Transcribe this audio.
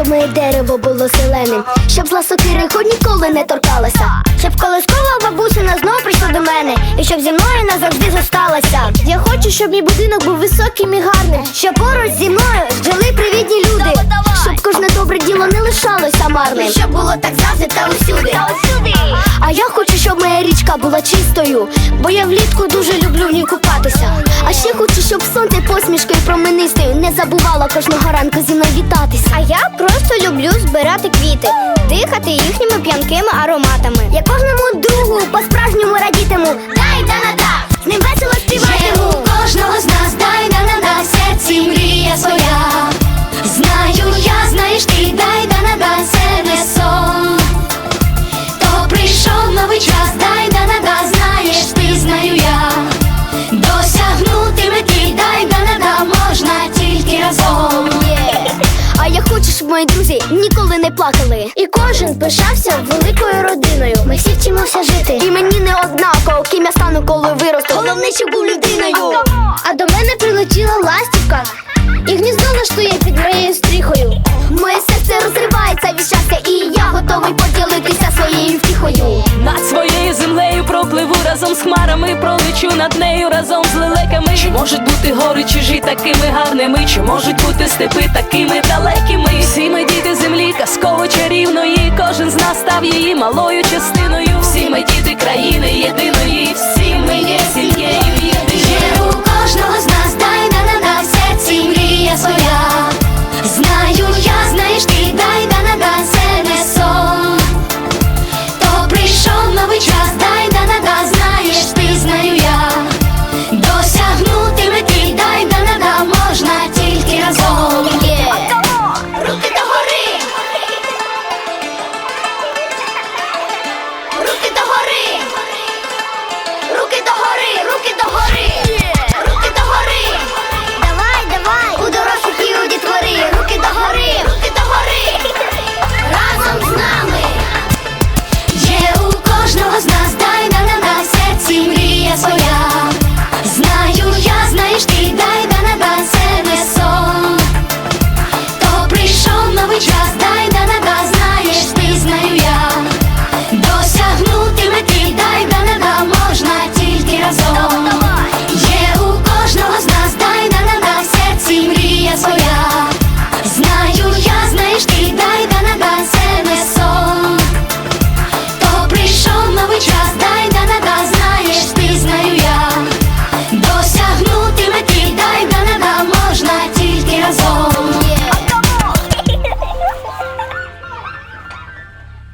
щоб моє дерево було зеленим, щоб зла сокири хоч ніколи не торкалася, щоб колискова бабусина знов прийшла до мене, і щоб зі мною назавжди зосталася. Я хочу, щоб мій будинок був високим і гарним, щоб поруч зі мною жили привітні люди, щоб кожне добре діло не лишалося марним, щоб було так завжди та усюди. Річка була чистою, бо я влітку дуже люблю в ній купатися. А ще хочу, щоб сонце посмішкою променистою не забувало кожного ранку зі мною вітатись. А я просто люблю збирати квіти, дихати їхніми п'янкими ароматами. Я кожному другу по-справжньому радітиму. Дай да на разом. А я хочу, щоб мої друзі ніколи не плакали. І кожен пишався великою родиною. Ми всі вчимося жити. І мені не однаково, ким я стану, коли виросту. Головне, щоб був людиною. А до мене прилетіла ластівка. І гніздо влаштує під моєю стріхою. Моє серце розривається разом з хмарами, пролечу над нею разом з лелеками. Чи можуть бути гори чужі такими гарними? Чи можуть бути степи такими далекими?